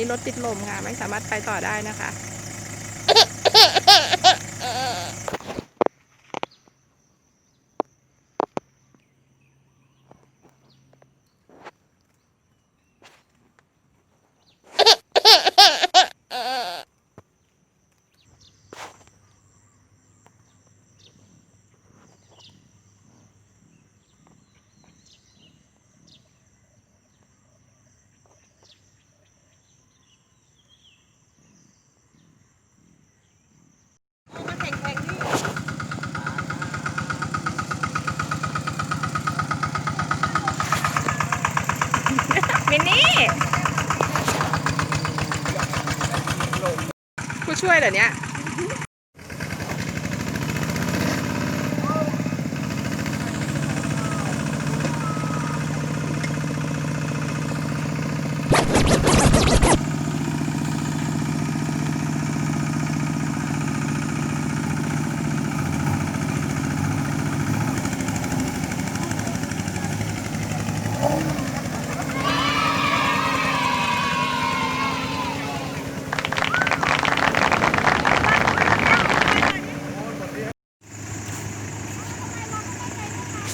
นี้รถติดลมค่ะไม่สามารถไปต่อได้นะคะ มินนี่ ผู้ช่วยเหรอเนี้ย